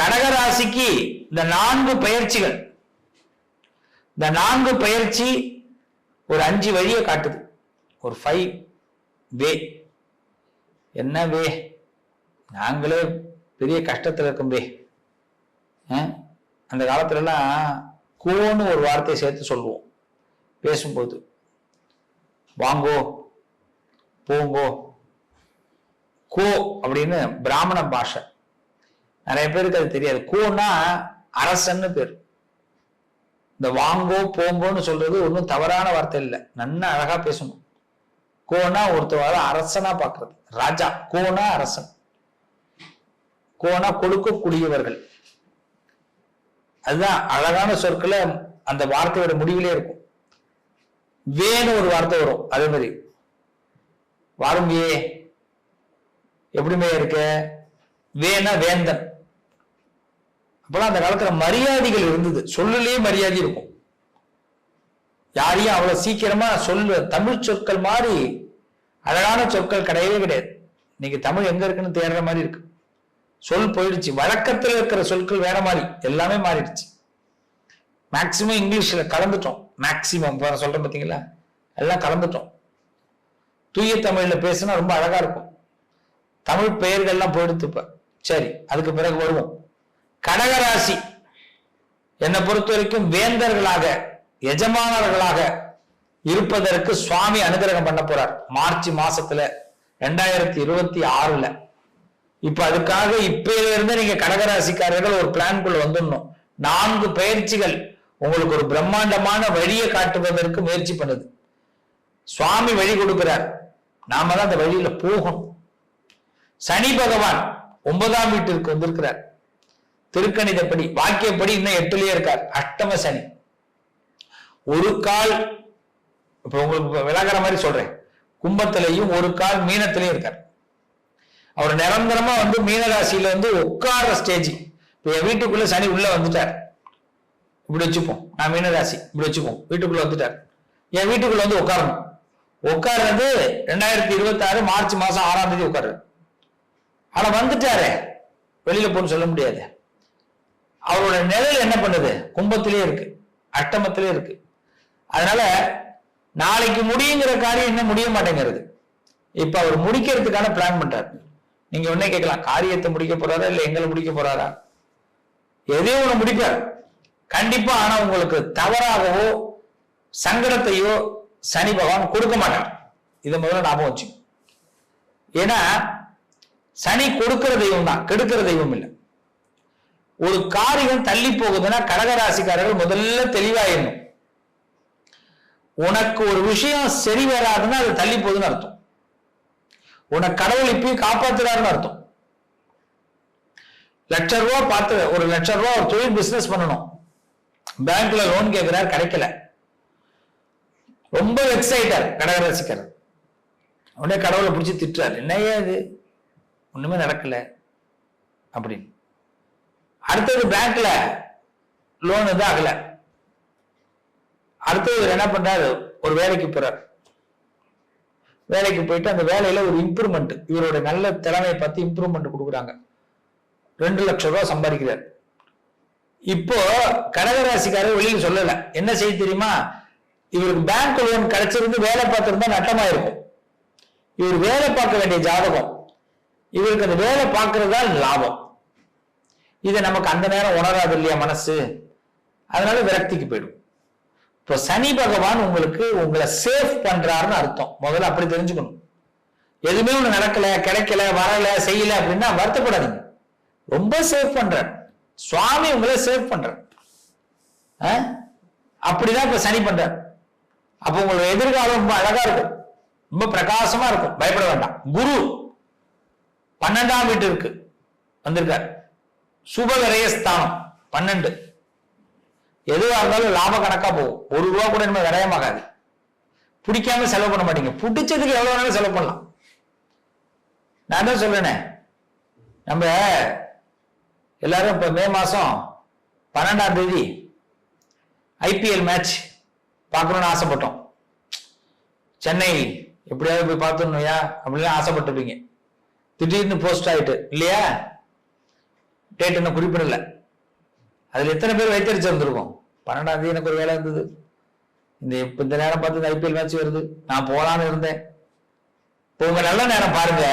கடகராசிக்கு இந்த நான்கு பயிற்சிகள். இந்த நான்கு பயிற்சி ஒரு அஞ்சு வழியை காட்டுது. ஒரு ஃபைவ் வே என்ன வே நாங்களே பெரிய கஷ்டத்தில் இருக்கும் வே அந்த காலத்துலலாம் கோன்னு ஒரு வார்த்தையை சேர்த்து சொல்லுவோம். பேசும்போது. வாங்கோ போங்கோ. கோ அப்படின்னு பிராமண பாஷை. நிறைய பேருக்கு அது தெரியாது. கூனா அரசன்னு பேர். இந்த வாங்கோ போங்கோன்னு சொல்றது ஒன்றும் தவறான வார்த்தை இல்லை. நன்னா அழகா பேசணும். கோனா ஒருத்தவார அரசனா பாக்குறது ராஜா கோனா அரசன். கோனா கொடுக்கக்கூடியவர்கள். அதுதான் அழகான சொற்களை அந்த வார்த்தையோட முடிவிலே இருக்கும். வேன்னு ஒரு வார்த்தை வரும். அதே மாதிரி வாரும்பியே எப்படிமே இருக்க? வேணா வேந்தன். அப்பெல்லாம் அந்த காலத்துல மரியாதைகள் இருந்தது. சொல்லுலயே மரியாதை இருக்கும். யாரையும் அவ்வளவு சீக்கிரமா சொல்லு தமிழ் சொற்கள் மாதிரி அழகான சொற்கள் கிடையவே கிடையாது. இன்னைக்கு தமிழ் எங்க இருக்குன்னு தேடுற மாதிரி இருக்கு. சொல் போயிடுச்சு. வழக்கத்தில் இருக்கிற சொற்கள் வேற மாதிரி. எல்லாமே மாறிடுச்சு. மேக்சிமம் இங்கிலீஷ்ல கலந்துட்டோம். மேக்சிமம் நான் சொல்றேன் பாத்தீங்களா? எல்லாம் கலந்துட்டோம். தூய தமிழ்ல பேசினா ரொம்ப அழகா இருக்கும். தமிழ் பெயர்கள்லாம் போயிடுத்து இப்ப. சரி அதுக்கு பிறகு வருவோம். கடகராசி. என்னை பொறுத்த வரைக்கும் வேந்தர்களாக எஜமானர்களாக இருப்பதற்கு சுவாமி அனுகிரகம் பண்ண போறார். மார்ச் மாசத்துல ரெண்டாயிரத்தி இருபத்தி ஆறுல. இப்ப அதுக்காக இப்பயில இருந்து நீங்க கடகராசிக்காரர்கள் ஒரு பிளான்குள்ள வந்துடணும். நான்கு பயிற்சிகள் உங்களுக்கு ஒரு பிரம்மாண்டமான வழியை காட்டுவதற்கு முயற்சி பண்ணுது. சுவாமி வழி கொடுக்கிறார். நாம தான் அந்த வழியில போகணும். சனி பகவான் ஒன்பதாம் வீட்டிற்கு வந்திருக்கிறார். திருக்கணிதப்படி வாக்கியப்படி இன்னும் எட்டுலயே இருக்கார். அஷ்டம சனி. ஒரு கால் இப்ப உங்களுக்கு இப்ப விளக்குற மாதிரி சொல்றேன். கும்பத்திலையும் ஒரு கால் மீனத்திலையும் இருக்கார். அவர் நிரந்தரமா வந்து மீனராசியில வந்து உட்கார்ற ஸ்டேஜ் இப்ப என் வீட்டுக்குள்ள சனி உள்ள வந்துட்டார். இப்படி வச்சுப்போம். நான் மீனராசி இப்படி வச்சுப்போம். வீட்டுக்குள்ள வந்துட்டார். என் வீட்டுக்குள்ள வந்து உட்காரணும். உட்கார்றது ரெண்டாயிரத்தி இருபத்தி ஆறு மார்ச் மாசம் ஆறாம் தேதி உட்காரு ஆனா வந்துட்டாரு. வெளியில போன்னு சொல்ல முடியாது. அவரோட நிழல் என்ன பண்ணுது? கும்பத்திலே இருக்கு. அஷ்டமத்திலே இருக்கு. அதனால நாளைக்கு முடியுங்கிற காரியம் இன்னும் முடிய மாட்டேங்கிறது. இப்ப அவர் முடிக்கிறதுக்கான பிளான் பண்றாரு. நீங்க உடனே கேட்கலாம். காரியத்தை முடிக்க போறாரா இல்ல எங்களை முடிக்க போறாரா? எதையோ ஒண்ணு முடிப்பார். கண்டிப்பா ஆனா உங்களுக்கு தவறாகவோ சங்கடத்தையோ சனி பகவான் கொடுக்க மாட்டார். இதை முதல்ல ஞாபகம் வச்சு ஏன்னா சனி கொடுக்கிற தெய்வம் தான் கெடுக்கிற தெய்வம் இல்லை. ஒரு காரியம் தள்ளி போகுதுன்னா கடகராசிக்காரர்கள் முதல்ல தெளிவாயிடணும். உனக்கு ஒரு விஷயம் சரி வராதுன்னா அது தள்ளி போகுதுன்னு அர்த்தம். உனக்கு கடவுள் இப்பயும் காப்பாத்துறாருன்னு அர்த்தம். லட்ச ரூபா பார்த்து ஒரு லட்ச ரூபா ஒரு தொழில் பிசினஸ் பண்ணணும். பேங்க்ல லோன் கேட்கிறார் கிடைக்கல. ரொம்ப எக்ஸைட்டர் கடகராசிக்காரர். உடனே கடவுளை பிடிச்சி திட்டுறாரு என்னையா இது? ஒண்ணுமே நடக்கல. அப்படின்னு. அடுத்தது பேங்க்ல லோன் இது ஆகல. அடுத்தது என்ன பண்றாரு? ஒரு வேலைக்கு போறார். வேலைக்கு போயிட்டு அந்த வேலையில ஒரு இம்ப்ரூவ்மெண்ட் இவரோட நல்ல திறமையை பார்த்து இம்ப்ரூவ்மெண்ட் கொடுக்குறாங்க. ரெண்டு லட்சம் ரூபாய் சம்பாதிக்கிறார். இப்போ கடகராசிக்காரர் வெளியில் சொல்லல. என்ன செய்ய தெரியுமா? இவருக்கு பேங்க் லோன் கிடைச்சிருந்து வேலை பார்த்திருந்தா நட்டமா இருக்கும் இவர் வேலை பார்க்க வேண்டிய ஜாதகம். இவருக்கு அந்த வேலை பார்க்கறது தான் லாபம். இதை நமக்கு அந்த நேரம் உணராது இல்லையா மனசு? அதனால விரக்திக்கு போயிடும். இப்போ சனி பகவான் உங்களுக்கு உங்களை சேஃப் பண்றாருன்னு அர்த்தம். முதல்ல அப்படி தெரிஞ்சுக்கணும். எதுவுமே ஒண்ணு நடக்கல கிடைக்கல வரல செய்யல அப்படின்னா வருத்தப்படாதீங்க. ரொம்ப சேஃப் பண்றார். சுவாமி உங்களை சேவ் பண்றார். ஆ? அப்படிதான் இப்ப சனி பண்றார். அப்ப உங்களோட எதிர்காலம் ரொம்ப அழகா இருக்கும். ரொம்ப பிரகாசமா இருக்கும். பயப்பட வேண்டாம். குரு பன்னெண்டாம் வீட்டு இருக்கு வந்திருக்கார். சுபகரைய ஸ்தானம் பன்னெண்டு. எதுவாக இருந்தாலும் லாப கணக்கா போகும். ஒரு ரூபா கூட இனிமேல் விரயமாகாது. பிடிக்காம செலவு பண்ண மாட்டீங்க. பிடிச்சதுக்கு எவ்வளவு வேணாலும் செலவு பண்ணலாம். நான் தான் சொல்றேனே? நம்ம எல்லாரும் இப்ப மே மாசம் பன்னெண்டாம் தேதி ஐபிஎல் மேட்ச் பார்க்கணும்னு ஆசைப்பட்டோம். சென்னை எப்படியாவது போய் பார்த்துடணும்யா அப்படின்னு ஆசைப்பட்டுருப்பீங்க. திடீர்னு போஸ்ட் ஆயிட்டு இல்லையா? டேட் என்ன குறிப்பிடல. அதில் எத்தனை பேர் வைத்தறிச்சிருந்திருக்கும் பன்னெண்டாம் தேதி எனக்கு ஒரு வேலை இருந்தது. இந்த இப்போ இந்த நேரம் பார்த்து ஐபிஎல் மேட்ச் வருது. நான் போகலான்னு இருந்தேன். இப்போ உங்க நல்ல நேரம் பாருங்க.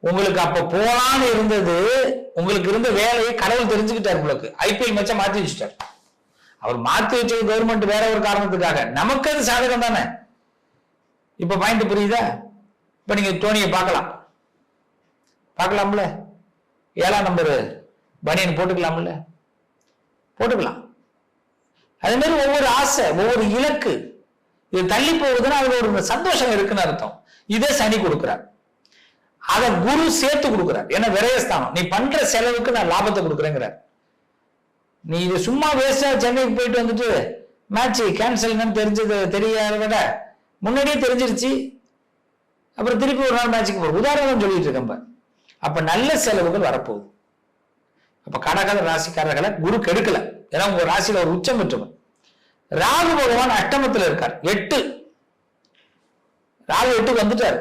உங்களுக்கு அப்ப போலான்னு இருந்தது உங்களுக்கு இருந்த வேலையை கடவுள் தெரிஞ்சுக்கிட்டார் உங்களுக்கு. ஐபிஎல் மேட்சை மாத்தி வச்சுட்டார். அவர் மாத்தி வச்சது கவர்மெண்ட் வேற ஒரு காரணத்துக்காக. நமக்கு அது சாதகம் தானே? இப்ப பாயிண்ட் புரியுதா? இப்ப நீங்க தோனியை பார்க்கலாம். பார்க்கலாம்ல? ஏழாம் நம்பர் பனியன் போட்டுக்கலாம்ல? போட்டுக்கலாம். அதே மாதிரி ஒவ்வொரு ஆசை ஒவ்வொரு இலக்கு இது தள்ளி போகுதுன்னா அதுல ஒரு சந்தோஷம் இருக்குன்னு அர்த்தம். இதே சனி கொடுக்குறார். அதை குரு சேர்த்து கொடுக்குறார். ஏன்னா விரயஸ்தானம். நீ பண்ற செலவுக்கு நான் லாபத்தை கொடுக்குறேங்கிறார். நீ இது சும்மா வேஸ்டா சென்னைக்கு போயிட்டு வந்துட்டு மேட்ச் கேன்சல்னு தெரிஞ்சது தெரியாத விட முன்னாடியே தெரிஞ்சிருச்சு. அப்புறம் திருப்பி ஒரு நாள் மேட்சுக்கு போகும் உதாரணம் சொல்லிட்டு இருக்கேன் அப்ப நல்ல செலவுகள் வரப்போகுது. அப்ப கடகத ராசிக்காரர்களை குரு கெடுக்கல. ஏன்னா உங்க ராசியில ஒரு உச்சம் பெற்றவன் ராகு பகவான் அஷ்டமத்துல இருக்கார். எட்டு. ராகு எட்டுக்கு வந்துட்டார்.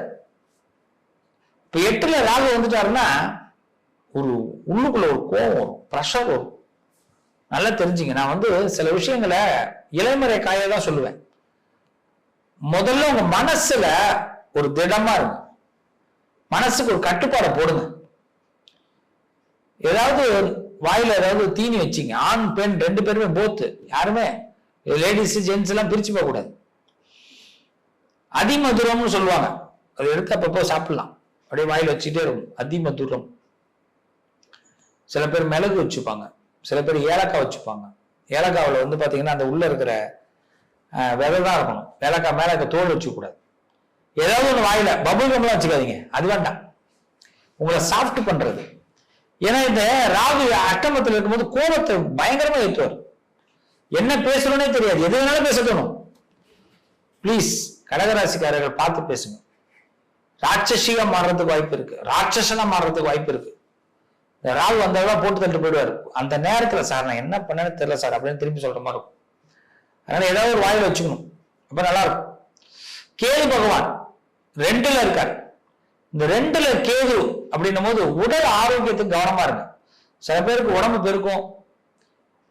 இப்ப எட்டுல ராகு வந்துட்டாருன்னா ஒரு உள்ளுக்குள்ள ஒரு கோபம் வரும். ப்ரெஷர் வரும். நல்லா தெரிஞ்சுங்க. நான் வந்து சில விஷயங்களை இளைமறை காய தான் சொல்லுவேன். முதல்ல உங்க மனசுல ஒரு திடமா இருக்கும். மனசுக்கு ஒரு கட்டுப்பாடை போடுங்க. ஏதாவது வாயில ஏதாவது தீனி வச்சிங்க. ஆண் பெண் ரெண்டு பேருமே போத்து யாருமே? லேடிஸ் ஜென்ஸ் எல்லாம் பிரிச்சு போக கூடாது. அதிமதுரம்னு சொல்லுவாங்க. அதை எடுத்து அப்பப்போ சாப்பிடலாம். அப்படியே வாயில் வச்சுட்டே இருக்கும். அதிமதுரம். சில பேர் மிளகு வச்சுப்பாங்க. சில பேர் ஏலக்காய் வச்சுப்பாங்க. ஏலக்காவில் வந்து பார்த்தீங்கன்னா அந்த உள்ள இருக்கிற விதை தான் இருக்கணும். ஏலக்காய் மேலே இருக்க தோல் வச்சுக்கூடாது ஏதாவது ஒன்று வாயில பபுள் கம்லாம் வச்சுக்காதீங்க. அது வேண்டாம். உங்களை சாஃப்ட் பண்றது. ஏன்னா இந்த ராகு அஷ்டமத்தில் இருக்கும்போது கோபத்தை பயங்கரமா ஏற்றுவார். என்ன பேசணும்னே தெரியாது. எது வேணாலும் பேச தோணும். ப்ளீஸ் கடகராசிக்காரர்கள் பார்த்து பேசுங்க. ராட்சசியா மாறுறதுக்கு வாய்ப்பு இருக்கு. ராட்சசனா மாறுறதுக்கு வாய்ப்பு இருக்கு. இந்த ராகு வந்தாலும் போட்டு தட்டு போயிடுவார். அந்த நேரத்துல சார் நான் என்ன பண்ணேன்னு தெரியல சார் அப்படின்னு திரும்பி சொல்ற மாதிரி இருக்கும். அதனால ஏதாவது ஒரு வாயில் வச்சுக்கணும். அப்ப நல்லா இருக்கும். கேது பகவான் ரெண்டுல இருக்காரு. இந்த ரெண்டுல கேது அப்படின்னும் போது உடல் ஆரோக்கியத்துக்கு கவனமா இருங்க. சில பேருக்கு உடம்பு பெருக்கும்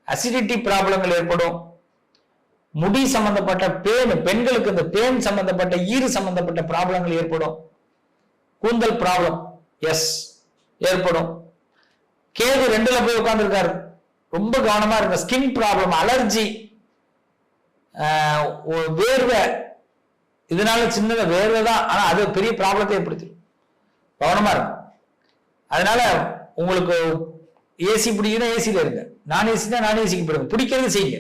அசிடிட்டி ப்ராப்ளங்கள் ஏற்படும். முடி சம்பந்தப்பட்ட பேன் பெண்களுக்கு இந்த பேன் சம்பந்தப்பட்ட ஈறு சம்பந்தப்பட்ட ப்ராப்ளங்கள் ஏற்படும். கூந்தல் ப்ராப்ளம் எஸ் ஏற்படும். கேது ரெண்டுல போய் உட்காந்துருக்காரு ரொம்ப கவனமா இருங்க. ஸ்கின் ப்ராப்ளம் அலர்ஜி வேர்வை இதனால சின்னதை வேர்வை தான் ஆனால் அது பெரிய ப்ராப்ளத்தை ஏற்படுத்திடும். கவனமா இருக்கும் அதனால உங்களுக்கு ஏசி பிடிக்குன்னா ஏசில இருங்க. நான் ஏசி தான் நான் ஏசிக்கு போயிடுங்க. பிடிக்கிறது செய்யுங்க.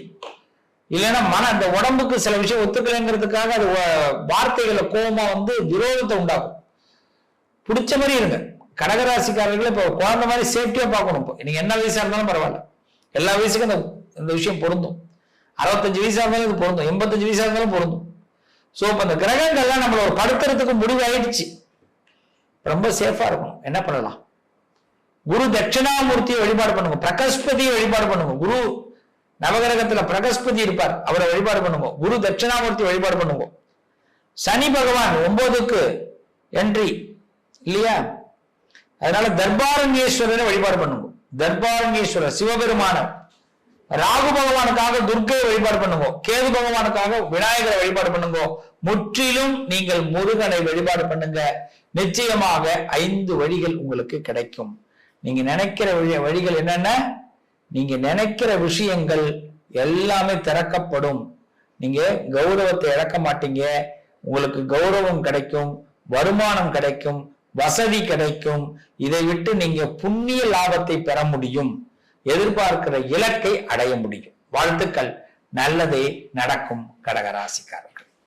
இல்லைன்னா மன அந்த உடம்புக்கு சில விஷயம் ஒத்துக்கலைங்கிறதுக்காக அது வ- வார்த்தைகளை கோபமா வந்து விரோதத்தை உண்டாக்கும். பிடிச்ச மாதிரி இருங்க. கடகராசிக்காரர்களை இப்போ குழந்தை மாதிரி சேஃப்டியா பார்க்கணும் இப்போ. நீங்க என்ன வயசா இருந்தாலும் பரவாயில்ல. எல்லா வயசுக்கும் இந்த இந்த விஷயம் பொருந்தும். அறுபத்தஞ்சு வயசா இருந்தாலும் இது பொருந்தும். எண்பத்தஞ்சு வயசா இருந்தாலும் பொருந்தும். ஸோ இப்போ இந்த கிரகங்கள்லாம் நம்மளோட ஒரு படுத்துறதுக்கு முடிவாயிடுச்சு. ரொம்ப சேஃபாக இருக்கணும். என்ன பண்ணலாம்? குரு தட்சிணாமூர்த்தியை வழிபாடு பண்ணுங்க. பிரகஸ்பதியை வழிபாடு பண்ணுங்க. குரு நவகிரகத்துல பிரகஸ்பதி இருப்பார். அவரை வழிபாடு பண்ணுங்க. குரு தட்சிணாமூர்த்தி வழிபாடு பண்ணுங்க. சனி பகவான் ஒன்பதுக்கு என்ட்ரி இல்லையா? அதனால தர்பாரண்யேஸ்வரரை வழிபாடு பண்ணுங்க. தர்பாரண்யேஸ்வரர் சிவபெருமானம் ராகு பகவானுக்காக துர்க்கையை வழிபாடு பண்ணுங்க. கேது பகவானுக்காக விநாயகரை வழிபாடு பண்ணுங்க. முற்றிலும் நீங்கள் முருகனை வழிபாடு பண்ணுங்க. நிச்சயமாக ஐந்து வழிகள் உங்களுக்கு கிடைக்கும். நீங்க நினைக்கிற வழி வழிகள் என்னென்ன? நீங்க நினைக்கிற விஷயங்கள் எல்லாமே திறக்கப்படும். நீங்க கௌரவத்தை இழக்க மாட்டீங்க. உங்களுக்கு கௌரவம் கிடைக்கும் வருமானம் கிடைக்கும் வசதி கிடைக்கும். இதை விட்டு நீங்க புண்ணிய லாபத்தை பெற முடியும். எதிர்பார்க்கிற இலக்கை அடைய முடியும். வாழ்த்துக்கள். நல்லதே நடக்கும் கடகராசிக்காரர்.